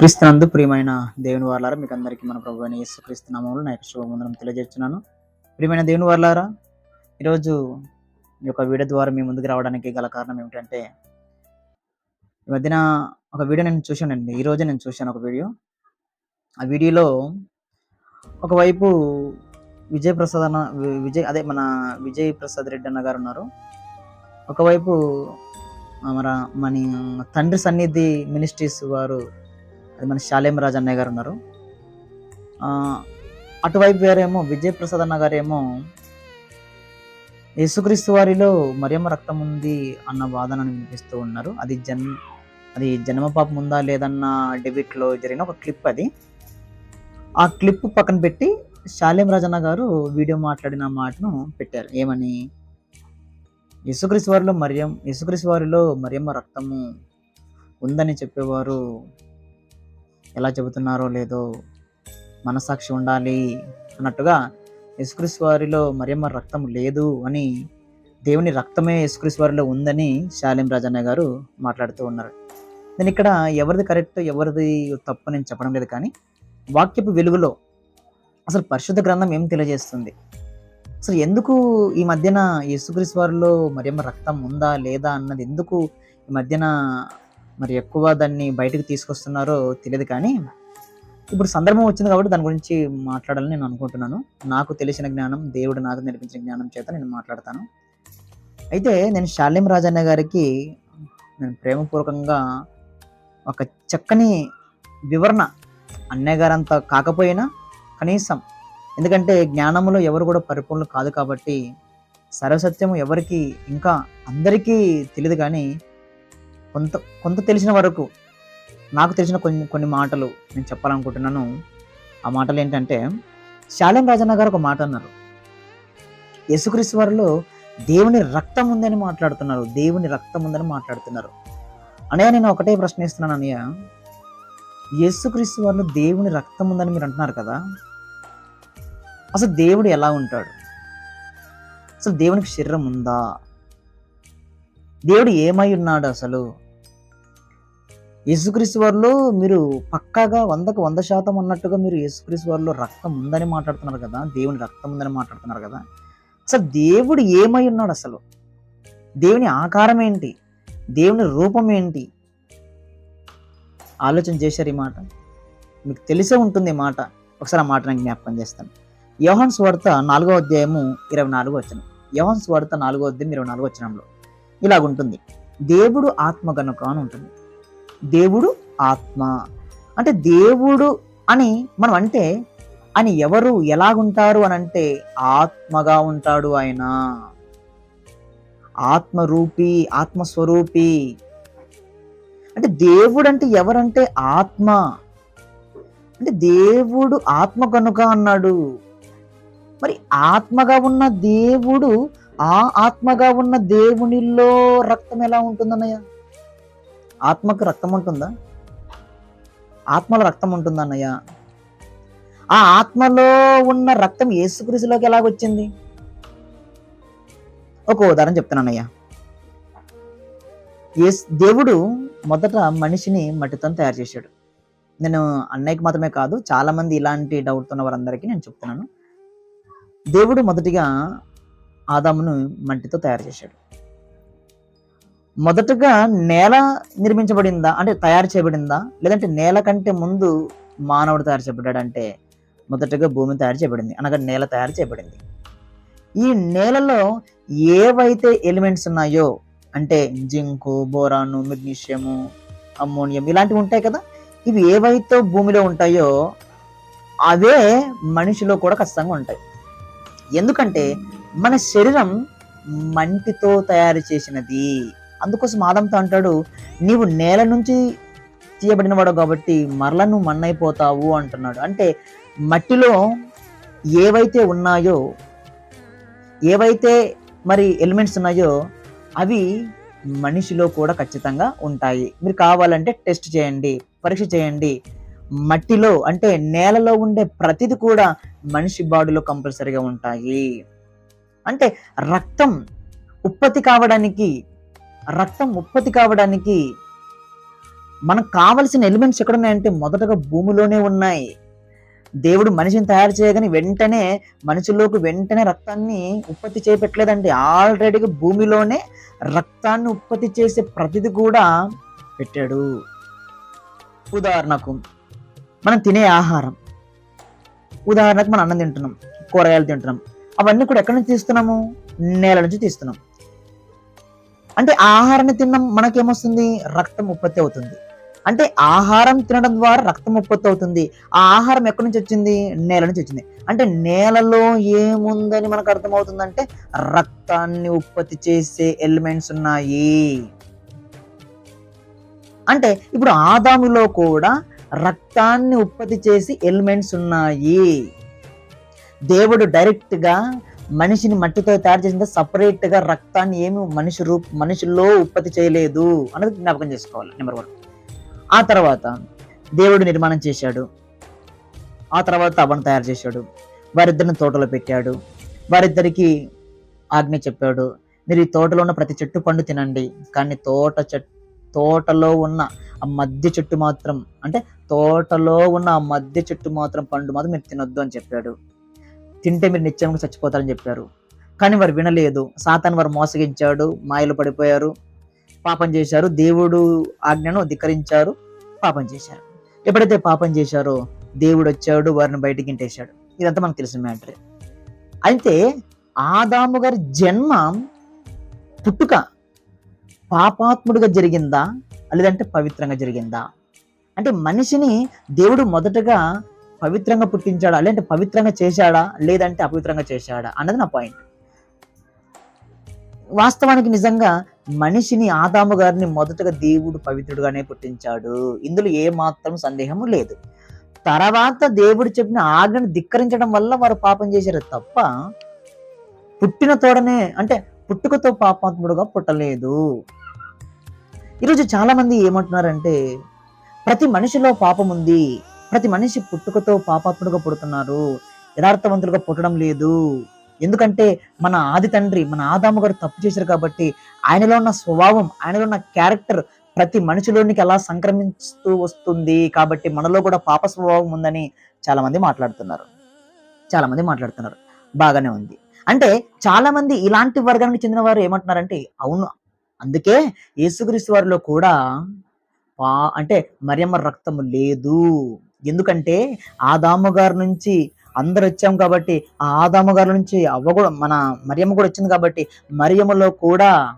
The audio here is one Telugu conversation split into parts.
క్రీస్తునందు ప్రియమైన దేవుని వార్లారా మీకు అందరికీ మన ప్రభు అయిన యేసు క్రీస్తు నా యొక్క శుభవందనం తెలియజేస్తున్నాను. ప్రియమైన దేవుని వార్లారా ఈరోజు ఈ యొక్క వీడియో ద్వారా మీ ముందుకు రావడానికి గల కారణం ఏమిటంటే ఈ మధ్యన ఒక వీడియో నేను చూశానండి. ఈ నేను చూశాను ఒక వీడియో. ఆ వీడియోలో ఒకవైపు విజయ్ ప్రసాద్ అన్న విజయ్ అదే మన విజయ్ ప్రసాద్ రెడ్డి అన్న గారు ఉన్నారు. ఒకవైపు మన మన తండ్రి సన్నిధి మినిస్ట్రీస్ వారు అది మన శాలేం రాజ్ అన్నయ్య గారు ఉన్నారు. అటువైపు వేరేమో విజయప్రసాద్ అన్న గారేమో యేసుక్రీస్తు వారిలో మరియమ్మ రక్తం ఉంది అన్న వాదనను వినిపిస్తూ ఉన్నారు. అది జన్ అది జన్మ పాపం ఉందా లేదన్న డెబిట్లో జరిగిన ఒక క్లిప్ అది. ఆ క్లిప్ పక్కన పెట్టి శాలేం రాజన్న గారు వీడియో మాట్లాడిన మాటను పెట్టారు. ఏమని? యేసుక్రీస్తు వారిలో మరియం యేసుక్రీస్తు వారిలో మరియమ్మ రక్తము ఉందని చెప్పేవారు ఎలా చెబుతున్నారో లేదో మనసాక్షి ఉండాలి అన్నట్టుగా యేసుక్రీస్తు వారిలో మరియమ్మ రక్తం లేదు అని దేవుని రక్తమే యేసుక్రీస్తు వారిలో ఉందని శాలిం రాజన్న గారు మాట్లాడుతూ ఉన్నారు. నేను ఇక్కడ ఎవరిది కరెక్ట్ ఎవరిది తప్పు నేను చెప్పడం లేదు కానీ వాక్యపు వెలుగులో అసలు పరిశుద్ధ గ్రంథం ఏం తెలియజేస్తుంది? అసలు ఎందుకు ఈ మధ్యన యేసుక్రీస్ వారిలో మరేమో రక్తం ఉందా లేదా అన్నది ఎందుకు ఈ మధ్యన మరి ఎక్కువ దాన్ని బయటకు తీసుకొస్తున్నారో తెలియదు కానీ ఇప్పుడు సందర్భం వచ్చింది కాబట్టి దాని గురించి మాట్లాడాలని నేను అనుకుంటున్నాను. నాకు తెలిసిన జ్ఞానం దేవుడు నాకు నేర్పించిన జ్ఞానం చేత నేను మాట్లాడతాను. అయితే నేను శాలిం రాజన్న గారికి నేను ప్రేమపూర్వకంగా ఒక చక్కని వివరణ అన్నయ్య గారంతా కాకపోయినా కనీసం ఎందుకంటే జ్ఞానంలో ఎవరు కూడా పరిపూర్ణులు కాదు కాబట్టి సర్వసత్యము ఎవరికి ఇంకా అందరికీ తెలియదు కానీ కొంత కొంత తెలిసిన వరకు నాకు తెలిసిన కొన్ని కొన్ని మాటలు నేను చెప్పాలనుకుంటున్నాను. ఆ మాటలు ఏంటంటే శాలెం రాజన్న గారు ఒక మాట అన్నారు. యేసుక్రీస్తు వారిలో దేవుని రక్తం ఉందని మాట్లాడుతున్నారు. దేవుని రక్తం ఉందని మాట్లాడుతున్నారు. అనయ్య నేను ఒకటే ప్రశ్న ఇస్తున్నాను అనయ్య యేసుక్రీస్తు వారిలో దేవుని రక్తం ఉందని మీరు అంటున్నారు కదా? అసలు దేవుడు ఎలా ఉంటాడు? అసలు దేవునికి శరీరం ఉందా? దేవుడు ఏమై ఉన్నాడు అసలు? యేసుక్రీస్తు వారిలో మీరు పక్కాగా వందకు వంద శాతం అన్నట్టుగా మీరు యేసుక్రీస్తు వారిలో రక్తం ఉందని మాట్లాడుతున్నారు కదా దేవుని రక్తం ఉందని మాట్లాడుతున్నారు కదా. అసలు దేవుడు ఏమై ఉన్నాడు అసలు? దేవుని ఆకారం ఏంటి? దేవుని రూపం ఏంటి? ఆలోచన చేశారు ఈ మాట. మీకు తెలిసే ఉంటుంది ఈ మాట. ఒకసారి ఆ మాట నేను జ్ఞాపకం చేస్తాను. యోహన్స్ వార్త నాలుగో అధ్యాయము ఇరవై నాలుగో వచ్చిన యోహన్స్ వార్త నాలుగో అధ్యాయం ఇరవై నాలుగో వచ్చినంలో ఇలాగుంటుంది. దేవుడు ఆత్మ గనుక అని ఉంటుంది. దేవుడు ఆత్మ. అంటే దేవుడు అని మనం అంటే అని ఎవరు ఎలాగుంటారు అని అంటే ఆత్మగా ఉంటాడు ఆయన. ఆత్మరూపి ఆత్మస్వరూపి. అంటే దేవుడు అంటే ఎవరంటే ఆత్మ. అంటే దేవుడు ఆత్మ కనుక అన్నాడు. మరి ఆత్మగా ఉన్న దేవుడు ఆ ఆత్మగా ఉన్న దేవునిలో రక్తం ఎలా ఉంటుందన్నయ్య? ఆత్మకు రక్తం ఉంటుందా? ఆత్మలో రక్తం ఉంటుందన్నయ్య. ఆ ఆత్మలో ఉన్న రక్తం యేసుక్రీస్తులోకి ఎలాగొచ్చింది ఒక ఉదాహరణ చెప్తున్నానయ్యా. యేస్ దేవుడు మొదట మనిషిని మట్టితో తయారు చేశాడు. నేను అన్నయ్యకి మాత్రమే కాదు చాలామంది ఇలాంటి డౌట్ ఉన్న వారందరికీ నేను చెప్తున్నాను. దేవుడు మొదటిగా ఆదామును మట్టితో తయారు చేశాడు. మొదటగా నేల నిర్మించబడిందా? అంటే తయారు చేయబడిందా? లేదంటే నేల కంటే ముందు మానవుడు తయారు చేయబడ్డాడు అంటే మొదటగా భూమి తయారు చేయబడింది. అనగా నేల తయారు చేయబడింది. ఈ నేలలో ఏవైతే ఎలిమెంట్స్ ఉన్నాయో అంటే జింకు బోరాను మెగ్నీషియము అమ్మోనియం ఇలాంటివి ఉంటాయి కదా? ఇవి ఏవైతే భూమిలో ఉంటాయో అవే మనిషిలో కూడా ఖచ్చితంగా ఉంటాయి. ఎందుకంటే మన శరీరం మంటితో తయారు చేసినది. అందుకోసం ఆదంతో అంటాడు నీవు నేల నుంచి తీయబడినవాడు కాబట్టి మరల నువ్వు మన్నైపోతావు అంటున్నాడు. అంటే మట్టిలో ఏవైతే ఉన్నాయో ఏవైతే మరి ఎలిమెంట్స్ ఉన్నాయో అవి మనిషిలో కూడా ఖచ్చితంగా ఉంటాయి. మీరు కావాలంటే టెస్ట్ చేయండి పరీక్ష చేయండి. మట్టిలో అంటే నేలలో ఉండే ప్రతిది కూడా మనిషి బాడీలో కంపల్సరీగా ఉంటాయి. అంటే రక్తం ఉత్పత్తి కావడానికి రక్తం ఉత్పత్తి కావడానికి మనకు కావలసిన ఎలిమెంట్స్ ఎక్కడ ఉన్నాయంటే మొదటగా భూమిలోనే ఉన్నాయి. దేవుడు మనిషిని తయారు చేయగానే వెంటనే మనిషిలోకి వెంటనే రక్తాన్ని ఉత్పత్తి చేపెట్టలేదండి. ఆల్రెడీగా భూమిలోనే రక్తాన్ని ఉత్పత్తి చేసే ప్రతిది కూడా పెట్టాడు. ఉదాహరణకు మనం తినే ఆహారం. ఉదాహరణకు మనం అన్నం తింటున్నాం కూరగాయలు తింటున్నాం. అవన్నీ కూడా ఎక్కడి నుంచి తీస్తున్నాము? నేల నుంచి తీస్తున్నాం. అంటే ఆహారాన్ని తిన్నాం మనకేమొస్తుంది? రక్తం ఉత్పత్తి అవుతుంది. అంటే ఆహారం తినడం ద్వారా రక్తం ఉత్పత్తి అవుతుంది. ఆ ఆహారం ఎక్కడి నుంచి వచ్చింది? నేల నుంచి వచ్చింది. అంటే నేలలో ఏముందని మనకు అర్థమవుతుందంటే రక్తాన్ని ఉత్పత్తి చేసే ఎలిమెంట్స్ ఉన్నాయి. అంటే ఇప్పుడు ఆదాములో కూడా రక్తాన్ని ఉత్పత్తి చేసి ఎలిమెంట్స్ ఉన్నాయి. దేవుడు డైరెక్ట్గా మనిషిని మట్టితో తయారు చేసిన సపరేట్గా రక్తాన్ని ఏమి మనిషి రూప మనిషిలో ఉత్పత్తి చేయలేదు అన్నది జ్ఞాపకం చేసుకోవాలి నెంబర్ వన్ ఆ తర్వాత దేవుడు నిర్మాణం చేశాడు. ఆ తర్వాత అవను తయారు చేశాడు. వారిద్దరిని తోటలో పెట్టాడు. వారిద్దరికి ఆజ్ఞ చెప్పాడు. మీరు ఈ తోటలో ఉన్న ప్రతి చెట్టు పండు తినండి. కానీ తోట చెట్టు తోటలో ఉన్న ఆ మధ్య చెట్టు మాత్రం అంటే తోటలో ఉన్న ఆ మధ్య చెట్టు మాత్రం పండు మాత్రం మీరు తినొద్దు అని చెప్పాడు. తింటే మీరు నిత్యంగా చచ్చిపోతారని చెప్పారు. కానీ వారు వినలేదు. సాతాన్ వారు మోసగించాడు. మాయలు పడిపోయారు. పాపం చేశారు. దేవుడు ఆజ్ఞను ధిక్కరించారు. పాపం చేశారు. ఎప్పుడైతే పాపం చేశారో దేవుడు వచ్చాడు వారిని బయటికి ఇంటేశాడు ఇదంతా మనకు తెలిసిన మ్యాటర్. అయితే ఆదాము గారి జన్మ పుట్టుక పాపాత్ముడిగా జరిగిందా? లేదంటే పవిత్రంగా జరిగిందా? అంటే మనిషిని దేవుడు మొదటగా పవిత్రంగా పుట్టించాడా? లేదంటే పవిత్రంగా చేశాడా? లేదంటే అపవిత్రంగా చేశాడా? అన్నది నా పాయింట్ వాస్తవానికి నిజంగా మనిషిని ఆదాము గారిని మొదటగా దేవుడు పవిత్రుడుగానే పుట్టించాడు. ఇందులో ఏ మాత్రం సందేహము లేదు. తర్వాత దేవుడు చెప్పిన ఆజ్ఞను ధిక్కరించడం వల్ల వారు పాపం చేశారు తప్ప పుట్టిన తోడనే అంటే పుట్టుకతో పాపాత్ముడుగా పుట్టలేదు. ఈరోజు చాలా మంది ఏమంటున్నారంటే ప్రతి మనిషిలో పాపం ఉంది. ప్రతి మనిషి పుట్టుకతో పాపాత్ముడుగా పుడుతున్నారు. యథార్థవంతులుగా పుట్టడం లేదు. ఎందుకంటే మన ఆది తండ్రి మన ఆదాము గారు తప్పు చేశారు కాబట్టి ఆయనలో ఉన్న స్వభావం ఆయనలో ఉన్న క్యారెక్టర్ ప్రతి మనిషిలోనికి అలా సంక్రమిస్తూ వస్తుంది. కాబట్టి మనలో కూడా పాప స్వభావం ఉందని చాలా మంది మాట్లాడుతున్నారు. చాలా మంది మాట్లాడుతున్నారు. బాగానే ఉంది. అంటే చాలా మంది ఇలాంటి వర్గానికి చెందిన వారు ఏమంటున్నారంటే అవును. అందుకే యేసుక్రీస్తు వారిలో కూడా పా అంటే మరియమ్మ రక్తము లేదు. ఎందుకంటే ఆదాము గారి నుంచి అందరు వచ్చాం కాబట్టి ఆ ఆదాము గారి నుంచి అవ్వ కూడా మన మరియమ్మ కూడా వచ్చింది కాబట్టి మరియమ్మలో కూడా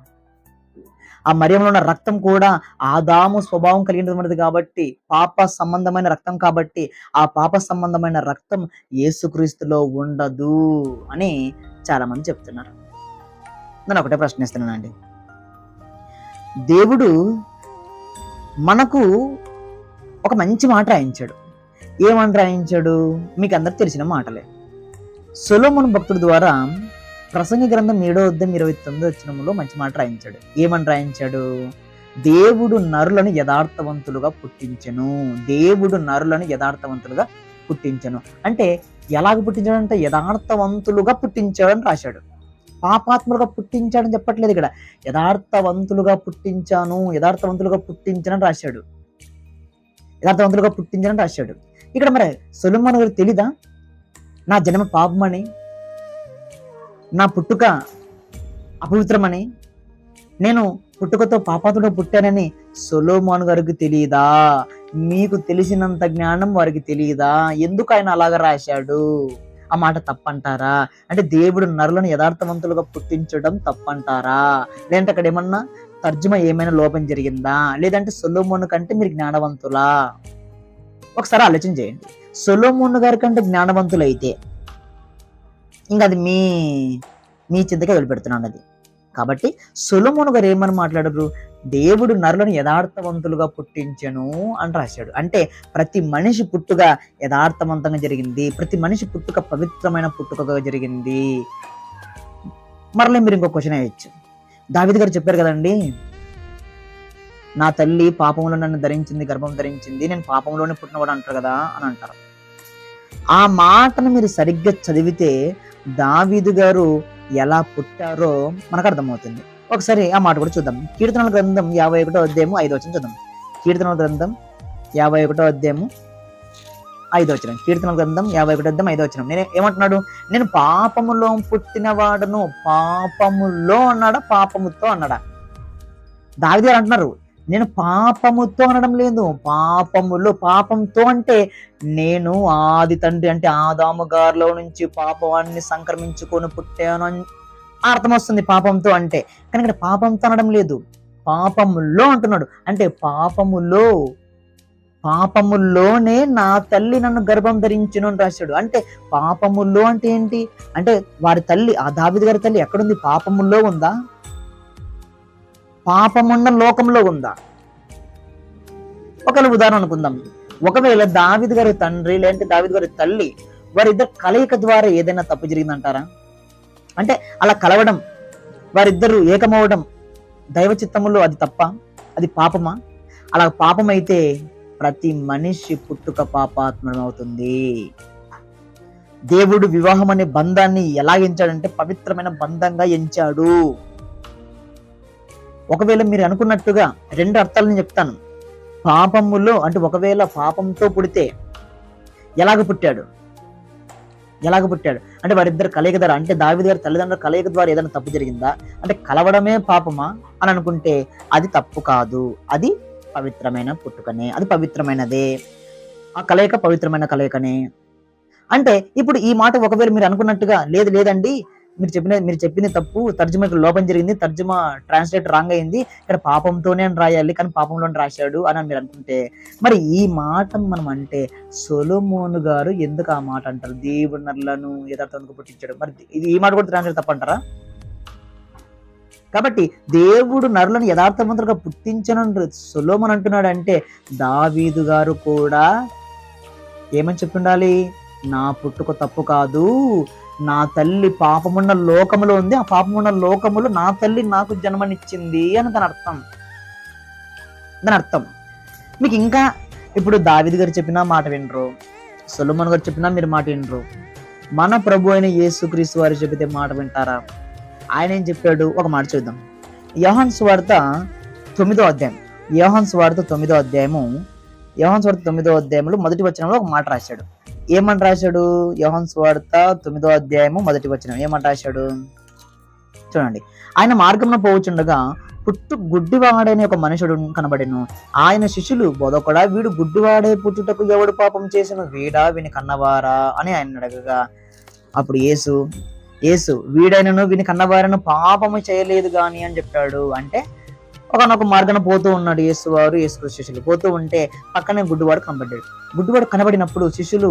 ఆ మరియంలో ఉన్న రక్తం కూడా ఆదాము స్వభావం కలిగినటువంటిది కాబట్టి పాప సంబంధమైన రక్తం కాబట్టి ఆ పాప సంబంధమైన రక్తం యేసుక్రీస్తులో ఉండదు అని చాలామంది చెప్తున్నారు. నేను ఒకటే ప్రశ్నిస్తున్నానండి. దేవుడు మనకు ఒక మంచి మాట రాయించాడు. ఏమని రాయించాడు మీకు అందరు తెలిసిన మాటలే. సొలోమోను భక్తుడి ద్వారా ప్రసంగ గ్రంథం ఏడో అద్దం ఇరవై తొమ్మిది వచ్చినంలో మంచి మాట రాయించాడు. ఏమని రాయించాడు దేవుడు నరులను యథార్థవంతులుగా పుట్టించను. దేవుడు నరులను యథార్థవంతులుగా పుట్టించను. అంటే ఎలాగ పుట్టించాడు అంటే యథార్థవంతులుగా పుట్టించాడు అని రాశాడు. పాపాత్ములుగా పుట్టించాడని చెప్పట్లేదు ఇక్కడ. యథార్థవంతులుగా పుట్టించాను యథార్థవంతులుగా పుట్టించనని రాశాడు. యథార్థవంతులుగా పుట్టించనని రాశాడు. ఇక్కడ మరి సొలమన్ గారు తెలీదా? నా జన్మ పాపమని? నా పుట్టుక అపవిత్రమని? నేను పుట్టుకతో పాపాతుడు పుట్టానని సొలోమాన్ గారికి తెలియదా మీకు తెలిసినంత జ్ఞానం వారికి తెలియదా ఎందుకు ఆయన అలాగ రాశాడు? ఆ మాట తప్పంటారా? అంటే దేవుడు నరులను యథార్థవంతులుగా పుట్టించడం తప్పంటారా? లేదంటే అక్కడ ఏమన్నా తర్జుమ ఏమైనా లోపం జరిగిందా? లేదంటే సొలోమోను కంటే మీరు జ్ఞానవంతులా? ఒకసారి ఆలోచన చేయండి. సొలోమోన్ గారి కంటే జ్ఞానవంతులు అయితే ఇంకా అది మీ మీ చింతకే వదిలిపెడుతున్నాను అది కాబట్టి సొలోమోన్ గారు ఏమని మాట్లాడరు? దేవుడు నరులను యథార్థవంతులుగా పుట్టించను అని రాశాడు. అంటే ప్రతి మనిషి పుట్టుక యథార్థవంతంగా జరిగింది ప్రతి మనిషి పుట్టుక పవిత్రమైన పుట్టుకగా జరిగింది. మరలే మీరు ఇంకో క్వశ్చన్ వేయచ్చు. దావిద్ గారు చెప్పారు కదండి నా తల్లి పాపంలో నన్ను ధరించింది గర్భం ధరించింది నేను పాపంలోనే పుట్టినవాడు అంటారు కదా అని అంటారు. ఆ మాటను మీరు సరిగ్గా చదివితే దావీదు గారు ఎలా పుట్టారో మనకు అర్థమవుతుంది. ఒకసారి ఆ మాట కూడా చూద్దాం. కీర్తనల గ్రంథం యాభై ఒకటో అధ్యాయము ఐదో వచ్చిన చూద్దాం. కీర్తనల గ్రంథం యాభై ఒకటో అధ్యాయము ఐదో వచ్చిన కీర్తనల గ్రంథం యాభై ఒకటో అధ్యాయం ఐదో వచ్చిన నేను ఏమంటున్నాడు? నేను పాపములో పుట్టినవాడను పాపములో అన్నాడా పాపముతో అన్నాడా? దావిదారు అంటున్నారు నేను పాపముతో అనడం లేదు. పాపములో పాపంతో అంటే నేను ఆది తండ్రి అంటే ఆదాము గారిలో నుంచి పాపాన్ని సంక్రమించుకొని పుట్టాను అని అర్థం వస్తుంది పాపంతో అంటే. కానీ ఇక్కడ పాపంతో అనడం లేదు. పాపములో అంటున్నాడు. అంటే పాపములో పాపముల్లోనే నా తల్లి నన్ను గర్భం ధరించును అని రాశాడు. అంటే పాపముల్లో అంటే ఏంటి? అంటే వారి తల్లి ఆ దావిది గారి తల్లి ఎక్కడుంది? పాపముల్లో ఉందా? పాపమున్న లోకంలో ఉందా? ఒకవేళ ఉదాహరణ అనుకుందాం. ఒకవేళ దావిద్ గారి తండ్రి లేదంటే దావిద్ గారి తల్లి వారిద్దరు కలయిక ద్వారా ఏదైనా తప్పు జరిగిందంటారా? అంటే అలా కలవడం వారిద్దరు ఏకమవడం దైవ చిత్తములో అది తప్ప? అది పాపమా? అలా పాపం అయితే ప్రతి మనిషి పుట్టుక పాపాత్మనమవుతుంది. దేవుడు వివాహం అనే బంధాన్ని ఎలా ఎంచాడంటే పవిత్రమైన బంధంగా ఎంచాడు. ఒకవేళ మీరు అనుకున్నట్టుగా రెండు అర్థాలు నేను చెప్తాను. పాపములో అంటే ఒకవేళ పాపంతో పుడితే ఎలాగ పుట్టాడు? ఎలాగ పుట్టాడు? అంటే వారిద్దరు కలయిక ద్వారా అంటే దావిది గారి తల్లిదండ్రుల కలయిక ద్వారా ఏదైనా తప్పు జరిగిందా? అంటే కలవడమే పాపమా? అని అనుకుంటే అది తప్పు కాదు. అది పవిత్రమైన పుట్టుకనే. అది పవిత్రమైనదే. ఆ కలయిక పవిత్రమైన కలయికనే. అంటే ఇప్పుడు ఈ మాట ఒకవేళ మీరు అనుకున్నట్టుగా లేదు లేదండి మీరు చెప్పిన మీరు చెప్పింది తప్పు తర్జుమకి లోపం జరిగింది తర్జుమా ట్రాన్స్లేట్ రాంగ్ అయింది. ఇక్కడ పాపంతోనే అని రాయాలి కానీ పాపంలోనే రాశాడు అని మీరు అనుకుంటే. మరి ఈ మాట మనం అంటే సొలోమోను గారు ఎందుకు ఆ మాట అంటారు? దేవుడు నల్లను యథార్థంగా పుట్టించాడు. మరి ఇది ఈ మాట కూడా ట్రాన్స్లేట్ తప్పంటారా? కాబట్టి దేవుడు నరులను యథార్థవంతులుగా పుట్టించను సొలోమన్ అంటున్నాడు అంటే దావీదు గారు కూడా ఏమని చెప్తుండాలి? నా పుట్టుక తప్పు కాదు. నా తల్లి పాపమున్న లోకములో ఉంది ఆ పాపమున్న లోకములు నా తల్లి నాకు జన్మనిచ్చింది అని దాని అర్థం. దాని అర్థం. మీకు ఇంకా ఇప్పుడు దావిది గారు చెప్పినా మాట వినరు సొలమన్ గారు చెప్పినా మీరు మాట వినరు. మన ప్రభు అయిన యేసుక్రీస్తు వారు చెబితే మాట వింటారా? ఆయన ఏం చెప్పాడు? ఒక మాట చూద్దాం. యోహన్ స్వార్త తొమ్మిదో అధ్యాయం. యోహన్ స్వార్త తొమ్మిదో అధ్యాయము యోహన్ స్వార్త తొమ్మిదో అధ్యాయంలో మొదటి వచనంలో ఒక మాట రాశాడు. ఏమని రాశాడు? యోహాన్ స్వార్త తొమ్మిదో అధ్యాయము మొదటి వచ్చిన ఏమని రాశాడు? చూడండి. ఆయన మార్గంలో పోవచ్చుండగా పుట్టు గుడ్డివాడైన ఒక మనుషుడు కనబడెను. ఆయన శిష్యులు బోధకుడా వీడు గుడ్డివాడే పుట్టుటకు ఎవడు పాపం చేసిన వీడా వీని కన్నవారా? అని ఆయన అడగగా అప్పుడు యేసు యేసు వీడైనను వీని కన్నవారను పాపము చేయలేదు గాని అని చెప్పాడు. అంటే ఒకనొక మార్గన పోతూ ఉన్నాడు యేసు వారు యేసు శిష్యులు. పోతూ ఉంటే పక్కనే గుడ్డివాడు కనబడ్డాడు. గుడ్డివాడు కనబడినప్పుడు శిష్యులు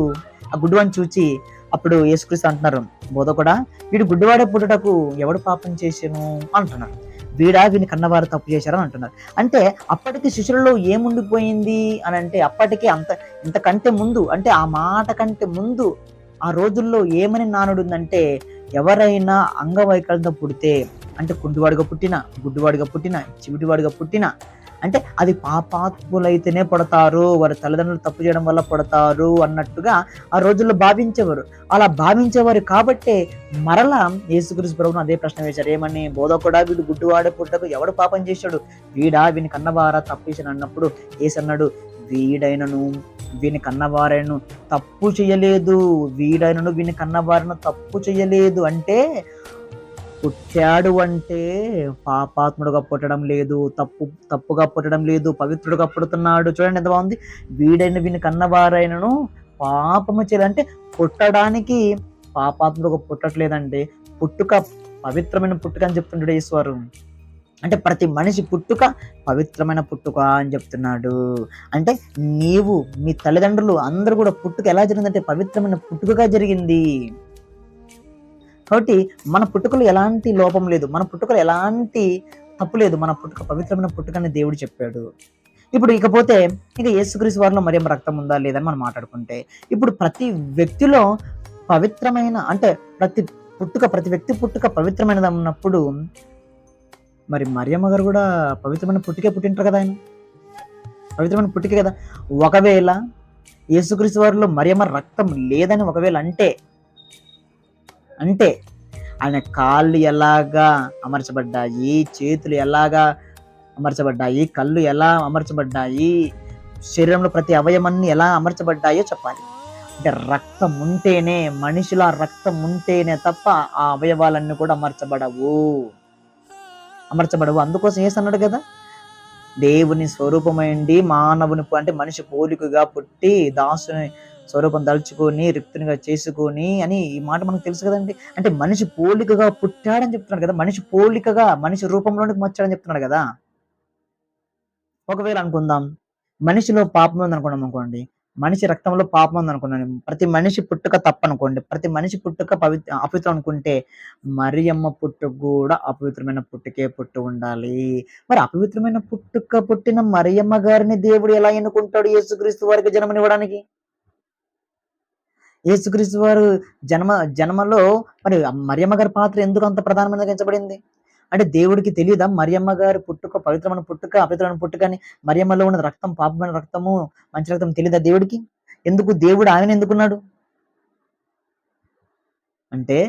ఆ గుడ్డివాడిని చూచి అప్పుడు యేసుక్రీస్తు అంటున్నారు బోధకుడా వీడు గుడ్డివాడే పుట్టుటకు ఎవడు పాపం చేసాను అంటున్నారు. వీడా వీని కన్నవారు తప్పు చేశారని అంటున్నారు. అంటే అప్పటికి శిష్యులలో ఏముండిపోయింది అని అంటే అప్పటికి అంత ఇంతకంటే ముందు అంటే ఆ మాట కంటే ముందు ఆ రోజుల్లో ఏమని నానుడుందంటే ఎవరైనా అంగవైకల్యంతో పుడితే అంటే కుంటివాడిగా పుట్టిన గుడ్డివాడిగా పుట్టిన చివిటివాడిగా పుట్టిన అంటే అది పాపాత్ములైతేనే పడతారు వారి తల్లిదండ్రులు తప్పు చేయడం వల్ల పడతారు అన్నట్టుగా ఆ రోజుల్లో భావించేవారు. అలా భావించేవారు కాబట్టే మరలా యేసుక్రీస్తు ప్రభును అదే ప్రశ్న వేశారు. ఏమని? బోధ కూడా వీడు గుడ్డివాడే పుట్టకు ఎవడు పాపం చేశాడు? వీడా వీని కన్నవారా తప్పేసాను అన్నప్పుడు ఏసన్నాడు వీడైనను వీని కన్నవారైను తప్పు చేయలేదు వీడైనను వీని కన్నవారను తప్పు చేయలేదు. అంటే పుట్టాడు అంటే పాపాత్ముడుగా పుట్టడం లేదు తప్పు తప్పుగా పుట్టడం లేదు పవిత్రుడుగా పుడుతున్నాడు. చూడండి ఎంత బాగుంది. వీడైన వీని కన్నవారైనను పాపము చేయాలంటే పుట్టడానికి పాపాత్ముడుగా పుట్టట్లేదండి పుట్టుక పవిత్రమైన పుట్టుక అని చెప్తున్నాడు ఈశ్వరు అంటే ప్రతి మనిషి పుట్టుక పవిత్రమైన పుట్టుక అని చెప్తున్నాడు. అంటే నీవు మీ తల్లిదండ్రులు అందరూ కూడా పుట్టుక ఎలా జరిగిందంటే పవిత్రమైన పుట్టుకగా జరిగింది. కాబట్టి మన పుట్టుకలు ఎలాంటి లోపం లేదు. మన పుట్టుకలు ఎలాంటి తప్పు లేదు. మన పుట్టుక పవిత్రమైన పుట్టుకని దేవుడు చెప్పాడు. ఇప్పుడు ఇకపోతే ఇక యేసుక్రీస్తు వారిలో మరేం రక్తం ఉందా లేదని మనం మాట్లాడుకుంటే ఇప్పుడు ప్రతి వ్యక్తిలో పవిత్రమైన అంటే ప్రతి పుట్టుక ప్రతి వ్యక్తి పుట్టుక పవిత్రమైనది అన్నప్పుడు మరి మరియమ్మ గారు కూడా పవిత్రమైన పుట్టికే పుట్టింటారు కదా ఆయన? పవిత్రమైన పుట్టికే కదా. ఒకవేళ యేసుక్రీస్తు వారిలో మరియమ్మ రక్తం లేదని ఒకవేళ అంటే అంటే ఆయన కాళ్ళు ఎలాగా అమర్చబడ్డాయి చేతులు ఎలాగా అమర్చబడ్డాయి కళ్ళు ఎలా అమర్చబడ్డాయి శరీరంలో ప్రతి అవయవాన్ని ఎలా అమర్చబడ్డాయో చెప్పాలి. అంటే రక్తం ఉంటేనే మనిషిలో ఆ రక్తం ఉంటేనే తప్ప ఆ అవయవాలన్నీ కూడా అమర్చబడవు. అమర్చబడవు. అందుకోసం ఏసు అన్నాడు కదా దేవుని స్వరూపమైంది మానవుని అంటే మనిషి పోలికగా పుట్టి దాసుని స్వరూపం దాల్చుకొని రిక్తునిగా చేసుకొని అని ఈ మాట మనకు తెలుసు కదండి. అంటే మనిషి పోలికగా పుట్టాడని చెప్తున్నాడు కదా. మనిషి పోలికగా మనిషి రూపంలోనికి వచ్చాడని చెప్తున్నాడు కదా. ఒకవేళ అనుకుందాం మనిషిలో పాపం ఉంది అనుకున్నాం అనుకోండి మనిషి రక్తంలో పాపం ఉంది అనుకున్నాను ప్రతి మనిషి పుట్టుక తప్పనుకోండి. ప్రతి మనిషి పుట్టుక పవిత్ర అపవిత్రం అనుకుంటే మరియమ్మ పుట్టుక కూడా అపవిత్రమైన పుట్టుకే పుట్టు ఉండాలి. మరి అపవిత్రమైన పుట్టుక పుట్టిన మరియమ్మ గారిని దేవుడు ఎలా ఎన్నుకుంటాడు? యేసుక్రీస్తు వారికి జన్మనివ్వడానికి? యేసుక్రీస్తు వారు జన్మ జన్మలో మరి మరియమ్మ గారి పాత్ర ఎందుకు అంత ప్రధానమైన ఎంచబడింది? అంటే దేవుడికి తెలియదా? మరియమ్మ గారి పుట్టుక పవిత్రమైన పుట్టుక అపవిత్రమైన పుట్టుక అని మరియమ్మలో ఉన్న రక్తం పాపమైన రక్తము మంచి రక్తం తెలియదా దేవుడికి? ఎందుకు దేవుడు ఆయన ఎందుకున్నాడు? అంటే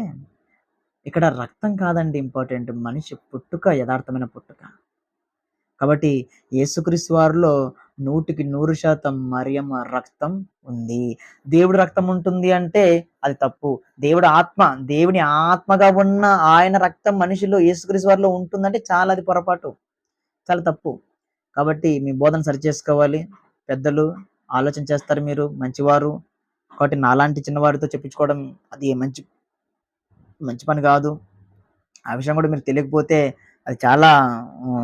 ఇక్కడ రక్తం కాదండి ఇంపార్టెంట్. మనిషి పుట్టుక యథార్థమైన పుట్టుక. కాబట్టి యేసుక్రీస్తు వారిలో నూటికి నూరు శాతం మరియమ్మ రక్తం ఉంది. దేవుడి రక్తం ఉంటుంది అంటే అది తప్పు. దేవుడు ఆత్మ దేవుని ఆత్మగా ఉన్న ఆయన రక్తం మనిషిలో యేసుక్రీస్ వారిలో ఉంటుందంటే చాలా అది పొరపాటు. చాలా తప్పు. కాబట్టి మీ బోధన సరి చేసుకోవాలి. పెద్దలు ఆలోచన చేస్తారు మీరు మంచివారు. కాబట్టి నాలాంటి చిన్నవారితో చెప్పించుకోవడం అది మంచి మంచి పని కాదు. ఆ విషయం కూడా మీరు తెలియకపోతే అది చాలా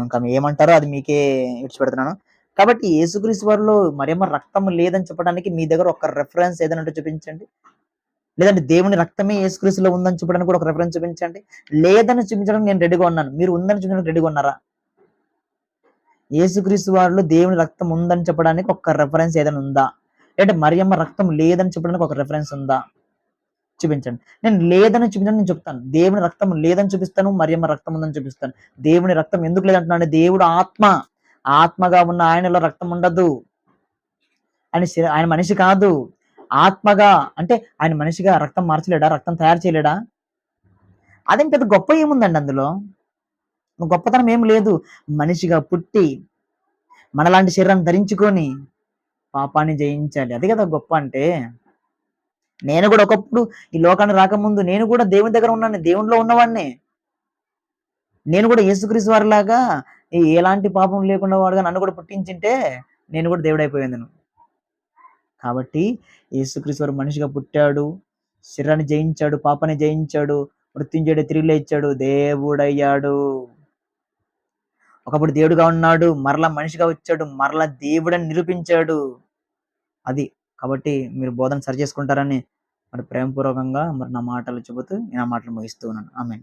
ఇంకా ఏమంటారో అది మీకే విడిచిపెడుతున్నాను. కాబట్టి యేసుక్రీస్తు వారిలో మరేమో రక్తం లేదని చెప్పడానికి మీ దగ్గర ఒక రెఫరెన్స్ ఏదైనా చూపించండి. లేదంటే దేవుని రక్తమే యేసుక్రీస్తులో ఉందని చెప్పడానికి కూడా ఒక రెఫరెన్స్ చూపించండి. లేదని చూపించడానికి నేను రెడీగా ఉన్నాను. మీరు ఉందని చూపించడానికి రెడీగా ఉన్నారా? యేసుక్రీస్తు వారిలో దేవుని రక్తం ఉందని చెప్పడానికి ఒక రెఫరెన్స్ ఏదైనా ఉందా? లేదంటే మరియమ్మ రక్తం లేదని చెప్పడానికి ఒక రెఫరెన్స్ ఉందా? చూపించండి. నేను లేదని చూపించండి నేను చెప్తాను. దేవుని రక్తం లేదని చూపిస్తాను మరియమ్మ రక్తం ఉందని చూపిస్తాను. దేవుని రక్తం ఎందుకు లేదంటున్నాను దేవుడు ఆత్మ. ఆత్మగా ఉన్న ఆయనలో రక్తం ఉండదు. ఆయన ఆయన మనిషి కాదు. ఆత్మగా అంటే ఆయన మనిషిగా రక్తం మార్చలేడా? రక్తం తయారు చేయలేడా? అదేం పెద్ద గొప్ప ఏముందండి అందులో? గొప్పతనం ఏం లేదు. మనిషిగా పుట్టి మనలాంటి శరీరాన్ని ధరించుకొని పాపాన్ని జయించాలి. అది కదా గొప్ప అంటే. నేను కూడా ఒకప్పుడు ఈ లోకాన్ని రాకముందు నేను కూడా దేవుని దగ్గర ఉన్నాను. దేవునిలో ఉన్నవాడిని. నేను కూడా యేసుక్రీస్తు వారిలాగా ఎలాంటి పాపం లేకుండా వాడుగా నన్ను కూడా పుట్టించింటే నేను కూడా దేవుడు కాబట్టి యేసుక్రీస్తు వారు మనిషిగా పుట్టాడు శరీరాన్ని జయించాడు పాపాన్ని జయించాడు మృత్యుంజయుడు తిరిగి లేచాడు దేవుడయ్యాడు. ఒకప్పుడు దేవుడుగా ఉన్నాడు మరలా మనిషిగా వచ్చాడు మరలా దేవుడని నిరూపించాడు. అది. కాబట్టి మీరు బోధన సరి చేసుకుంటారని మరి ప్రేమపూర్వకంగా మరి నా మాటలు చెబుతూ నా మాటలు ముగిస్తూ ఉన్నాను. ఆమె